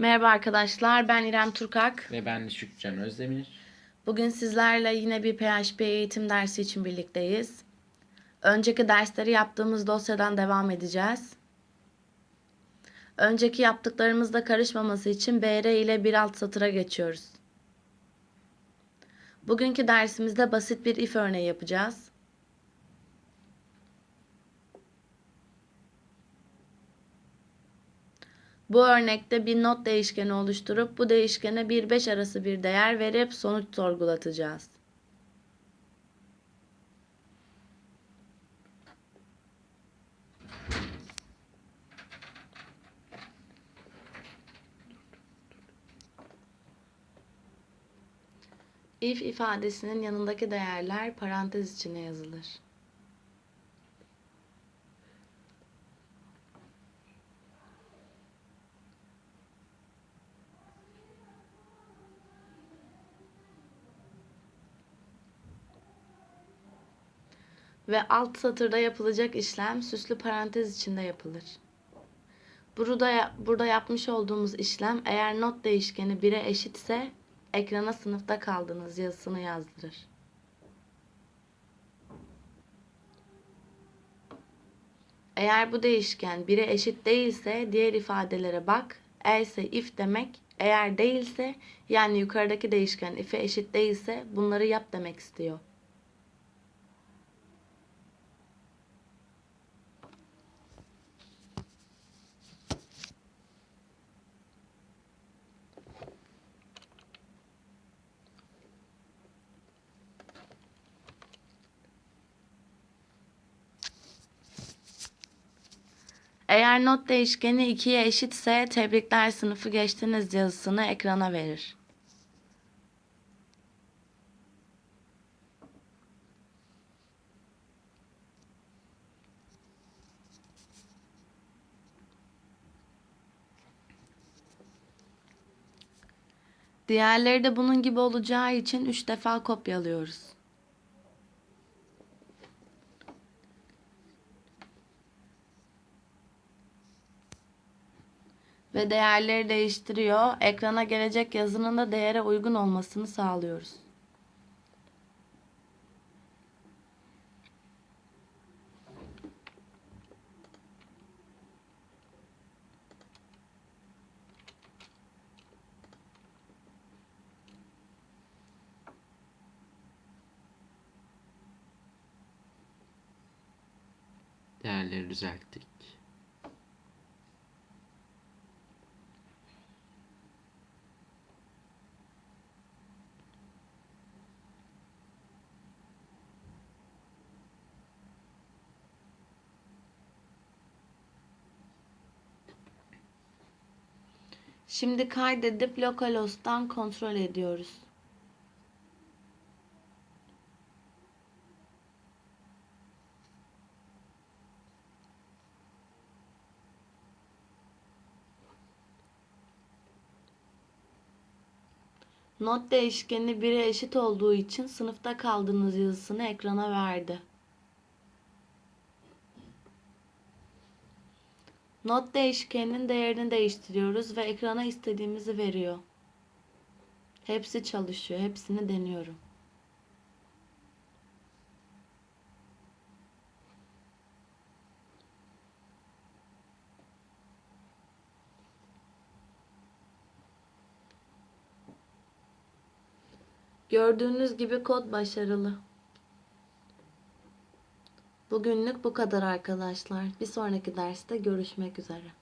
Merhaba arkadaşlar, ben İrem Turkak. Ve ben Şükcan Özdemir. Bugün sizlerle yine bir PHP eğitim dersi için birlikteyiz. Önceki dersleri yaptığımız dosyadan devam edeceğiz. Önceki yaptıklarımızda karışmaması için BR ile bir alt satıra geçiyoruz. Bugünkü dersimizde basit bir if örneği yapacağız. Bu örnekte bir not değişkeni oluşturup bu değişkene 1-5 arası bir değer verip sonuç sorgulatacağız. If ifadesinin yanındaki değerler parantez içine yazılır. Ve alt satırda yapılacak işlem süslü parantez içinde yapılır. Burada, burada yapmış olduğumuz işlem eğer not değişkeni 1'e eşitse ekrana sınıfta kaldığınız yazısını yazdırır. Eğer bu değişken 1'e eşit değilse diğer ifadelere bak. Else if demek. Eğer değilse yani yukarıdaki değişken if'e eşit değilse bunları yap demek istiyor. Eğer not değişkeni 2'ye eşitse tebrikler sınıfı geçtiniz yazısını ekrana verir. Diğerleri de bunun gibi olacağı için 3 defa kopyalıyoruz. Ve değerleri değiştiriyor. Ekrana gelecek yazının da değere uygun olmasını sağlıyoruz. Değerleri düzelttik. Şimdi kaydedip localhost'tan kontrol ediyoruz. Not değişkeni 1'e eşit olduğu için sınıfta kaldığınız yazısını ekrana verdi. Not değişkeninin değerini değiştiriyoruz ve ekrana istediğimizi veriyor. Hepsi çalışıyor. Hepsini deniyorum. Gördüğünüz gibi kod başarılı. Bugünlük bu kadar arkadaşlar. Bir sonraki derste görüşmek üzere.